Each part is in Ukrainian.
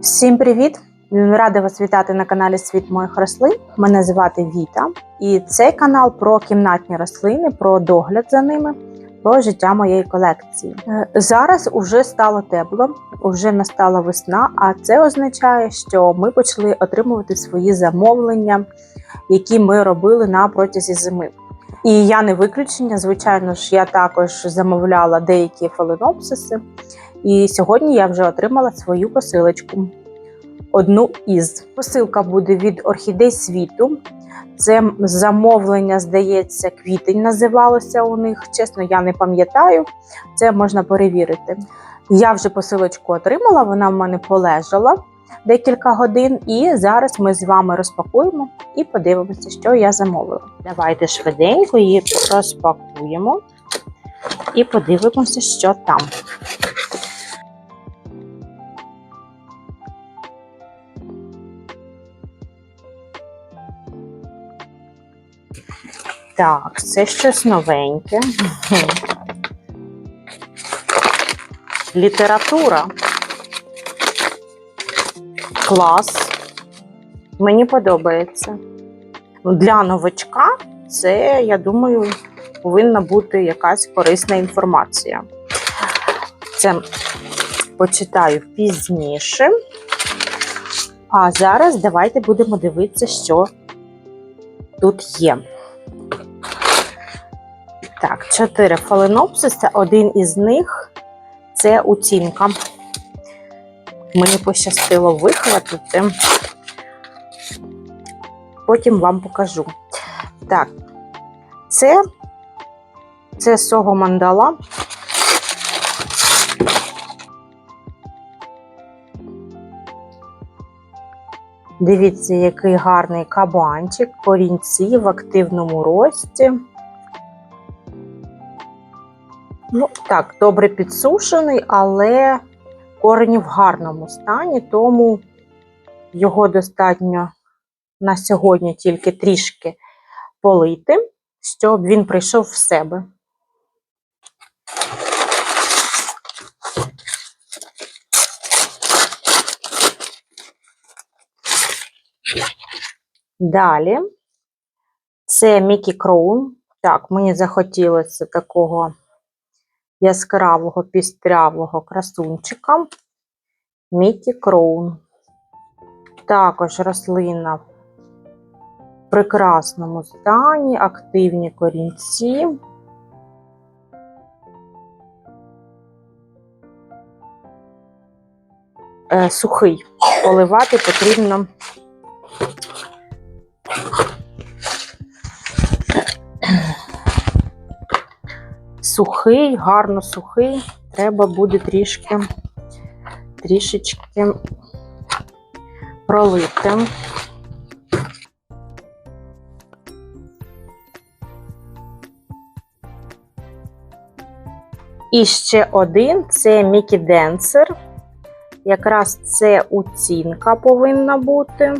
Всім привіт! Рада вас вітати на каналі Світ моїх рослин. Мене звати Віта, і цей канал про кімнатні рослини, про догляд за ними, про життя моєї колекції. Е, Зараз уже стало тепло, вже настала весна, а це означає, що ми почали отримувати свої замовлення, які ми робили на протязі зими. І я не виключення. Звичайно ж, я також замовляла деякі фаленопсиси. І сьогодні я вже отримала свою посилочку. Одну із посилка буде від орхідей світу. Це замовлення, здається, квітень називалося у них. Чесно, я не пам'ятаю. Це можна перевірити. Я вже посилочку отримала, вона в мене полежала декілька годин, і зараз ми з вами розпакуємо і подивимося, що я замовила. Давайте швиденько її розпакуємо і подивимося, що там. Так, це щось новеньке. Література. Клас. Мені подобається. Для новачка це, я думаю, повинна бути якась корисна інформація. Це почитаю пізніше. А зараз давайте будемо дивитися, що тут є. Так, чотири фаленопсиса. Один із них це оцінка. Мені пощастило вихватити. Потім вам покажу. Так, це, це сого мандала. Дивіться, який гарний кабанчик, корінці в активному рості. Ну, так, добре підсушений, але корені в гарному стані, тому його достатньо на сьогодні тільки трішки полити, щоб він прийшов в себе. Далі це Мікі Кроун. Так, мені захотілося такого яскравого пістрявого красунчика Мікі Кроун. Також рослина в прекрасному стані, активні корінці. Е, Сухий. Поливати потрібно сухий, гарно сухий. Треба буде трішки, трішечки пролити. І ще один це Мікі Денсер. Якраз це оцінка повинна бути.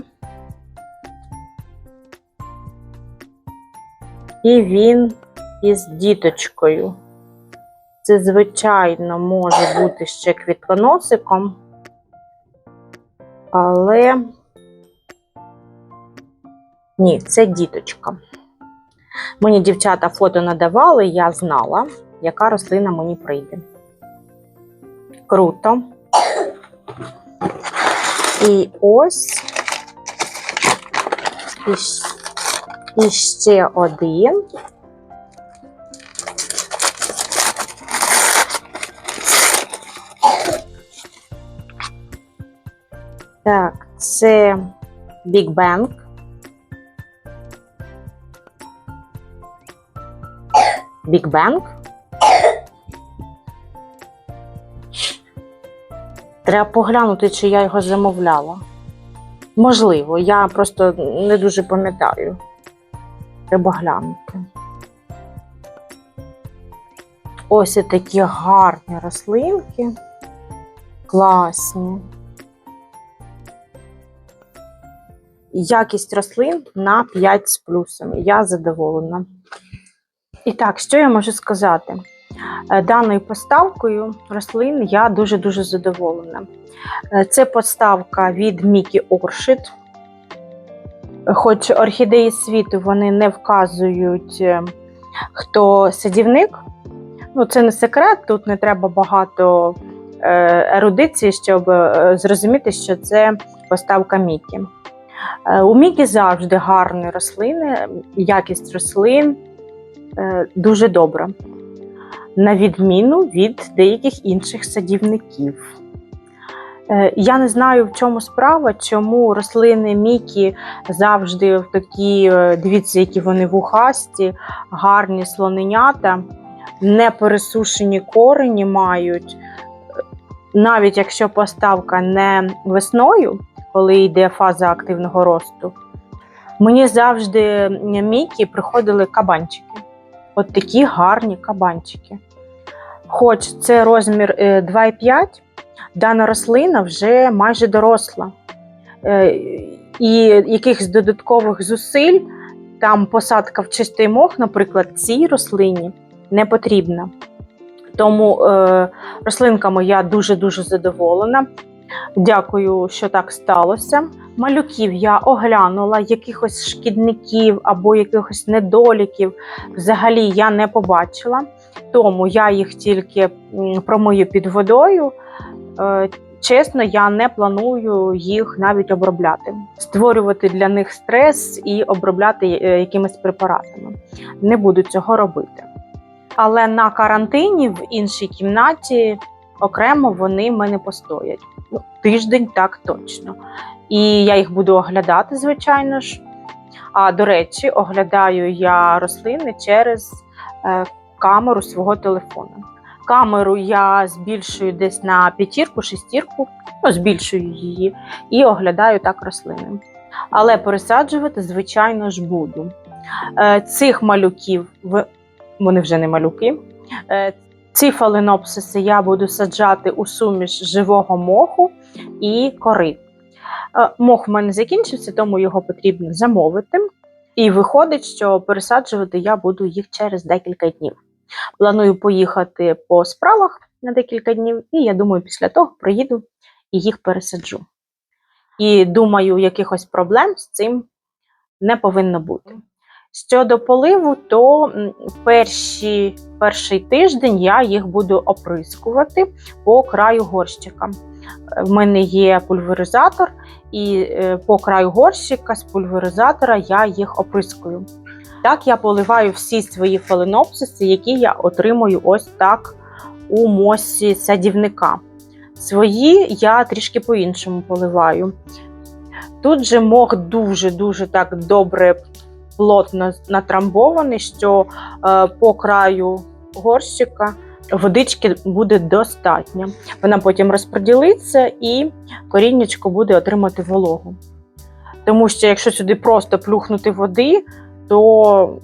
І він із діточкою. Це, звичайно, може бути ще квітконосиком, але ні, це діточка. Мені дівчата фото надавали, я знала, яка рослина мені прийде. Круто. І ось і, ще один. Так, це Big Bang. Big Bang. Треба поглянути, чи я його замовляла. Можливо, я просто не дуже пам'ятаю. Треба глянути. Ось такі гарні рослинки. Класні. Якість рослин на 5 з плюсом. Я задоволена. І так, що я можу сказати? Е, Даною поставкою рослин я дуже-дуже задоволена. Е, Це поставка від Мікі Оршит. Хоч орхідеї світу вони не вказують, е, хто садівник. Ну, це не секрет, тут не треба багато ерудиції, щоб зрозуміти, що це поставка Мікі. Е, У Мікі завжди гарні рослини, якість рослин е, дуже добра, на відміну від деяких інших садівників. Е, Я не знаю, в чому справа, чому рослини Мікі завжди такі, дивіться, які вони вухасті, гарні слоненята, не пересушені корені мають. Навіть якщо поставка не весною, коли йде фаза активного росту, мені завжди Мікі приходили кабанчики. От такі гарні кабанчики. Хоч це розмір е, 2,5, дана рослина вже майже доросла. Е, І якихось додаткових зусиль, там посадка в чистий мох, наприклад, цій рослині не потрібна. Тому е, рослинка моя дуже-дуже задоволена. Дякую, що так сталося. Малюків я оглянула, якихось шкідників або якихось недоліків взагалі я не побачила, тому я їх тільки промию під водою. Е, Чесно, я не планую їх навіть обробляти, створювати для них стрес і обробляти е, якимись препаратами. Не буду цього робити. Але на карантині в іншій кімнаті окремо вони в мене постоять. Ну, тиждень так точно. І я їх буду оглядати, звичайно ж. А до речі, оглядаю я рослини через е, камеру свого телефона. Камеру я збільшую десь на п'ятірку, шестірку, ну, збільшую її і оглядаю так рослини. Але пересаджувати, звичайно ж, буду. Е, цих малюків, вони вже не малюки. Ці фаленопсиси я буду саджати у суміш живого моху і кори. Е, Мох в мене закінчився, тому його потрібно замовити. І виходить, що пересаджувати я буду їх через декілька днів. Планую поїхати по справах на декілька днів, і я думаю, після того приїду і їх пересаджу. І думаю, якихось проблем з цим не повинно бути. Щодо поливу, то перші, перший тиждень я їх буду оприскувати по краю горщика. Е, В мене є пульверизатор, і е, по краю горщика з пульверизатора я їх оприскую. Так я поливаю всі свої фаленопсиси, які я отримую ось так у мосі садівника. Свої я трішки по-іншому поливаю. Тут же мох дуже-дуже так добре плотно натрамбований, що е, по краю горщика водички буде достатньо. Вона потім розподілиться і коріннячко буде отримати вологу. Тому що якщо сюди просто плюхнути води, то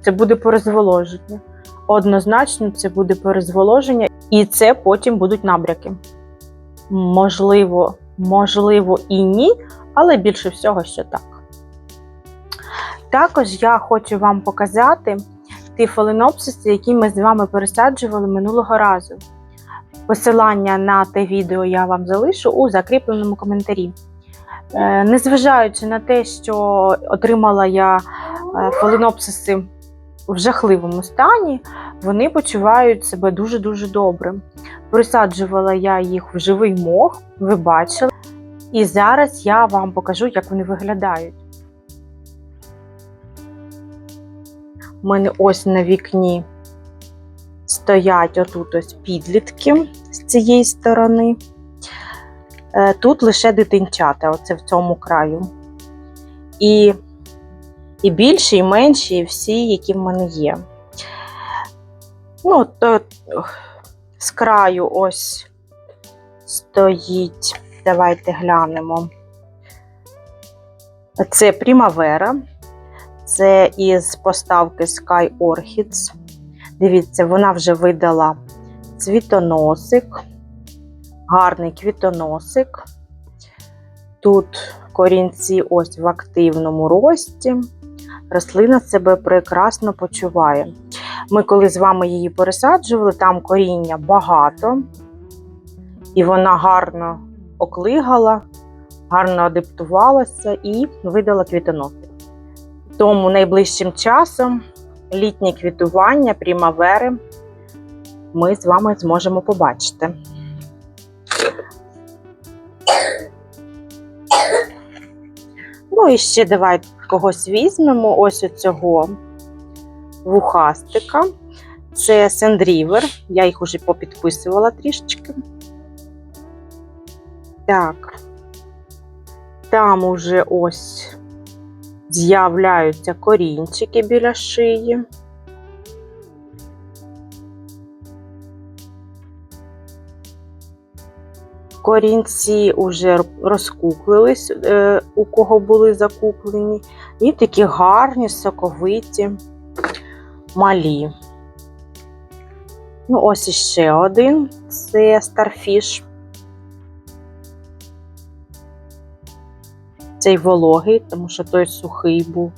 це буде перезволоження. Однозначно, це буде перезволоження, і це потім будуть набряки. Можливо, можливо і ні, але більше всього, що так. Також я хочу вам показати ті фаленопсиси, які ми з вами пересаджували минулого разу. Посилання на те відео я вам залишу у закріпленому коментарі. Е, Незважаючи на те, що отримала я е, фаленопсиси в жахливому стані, вони почувають себе дуже-дуже добре. Присаджувала я їх в живий мох, ви бачили. І зараз я вам покажу, як вони виглядають. У мене ось на вікні стоять отут ось підлітки з цієї сторони. Е, Тут лише дитинчата, оце в цьому краю. І, і більші, і менші, і всі, які в мене є. Ну, то з краю ось стоїть. Давайте глянемо. Це Primavera. Це із поставки Sky Orchids. Дивіться, вона вже видала цвітоносик, гарний квітоносик. Тут корінці ось в активному рості. Рослина себе прекрасно почуває. Ми коли з вами її пересаджували, там коріння багато, і вона гарно оклигала, гарно адаптувалася і видала квітоноси. Тому найближчим часом літнє квітування примавери ми з вами зможемо побачити. Ну і ще давай когось візьмемо. Ось оцього вухастика. Це сендрівер. Я їх уже попідписувала трішечки. Так. Там уже ось з'являються корінчики біля шиї. Корінці вже розкуклились, е, у кого були закуплені, і такі гарні, соковиті, малі. Ну, ось іще один це Starfish. Цей вологий, тому що той сухий був.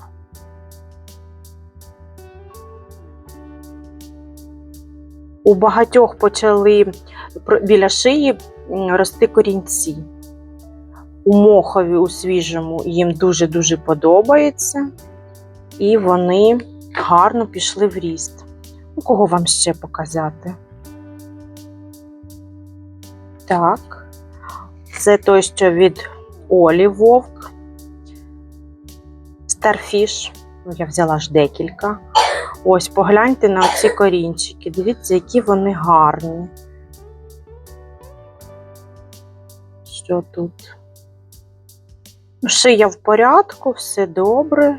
У багатьох почали біля шиї рости корінці. У мохові, у свіжому їм дуже-дуже подобається, і вони гарно пішли в ріст. У кого вам ще показати? Так, це той, що від Олі Вовк. Старфіш. Ну, я взяла ж декілька. Ось, погляньте на ці корінчики. Дивіться, які вони гарні. Що тут? Шия в порядку, все добре.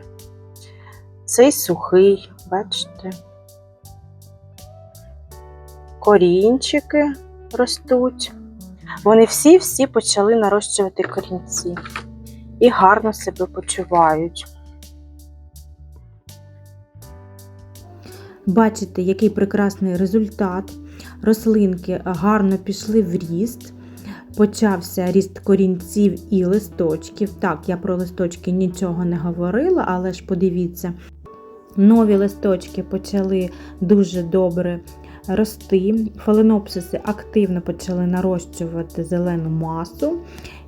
Цей сухий, бачите? Корінчики ростуть. Вони всі-всі почали нарощувати корінці і гарно себе почувають. Бачите, який прекрасний результат. Рослинки гарно пішли в ріст. Почався ріст корінців і листочків. Так, я про листочки нічого не говорила, але ж подивіться, нові листочки почали дуже добре рости. Фаленопсиси активно почали нарощувати зелену масу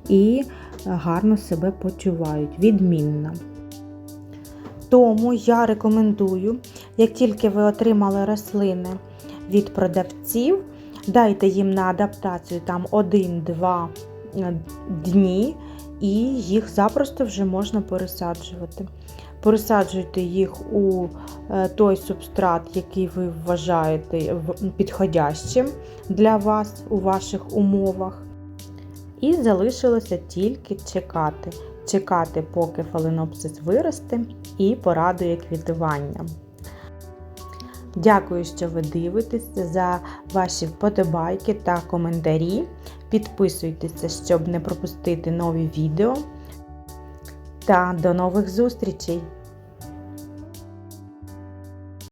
і гарно себе почувають. Відмінно. Тому я рекомендую, як тільки ви отримали рослини від продавців, дайте їм на адаптацію там 1-2 дні, і їх запросто вже можна пересаджувати. Пересаджуйте їх у е, той субстрат, який ви вважаєте підходящим для вас у ваших умовах. І залишилося тільки чекати. Чекати, поки фаленопсис виросте і порадує квітуванням. Дякую, що ви дивитеся за ваші вподобайки та коментарі. Підписуйтеся, щоб не пропустити нові відео. Та до нових зустрічей!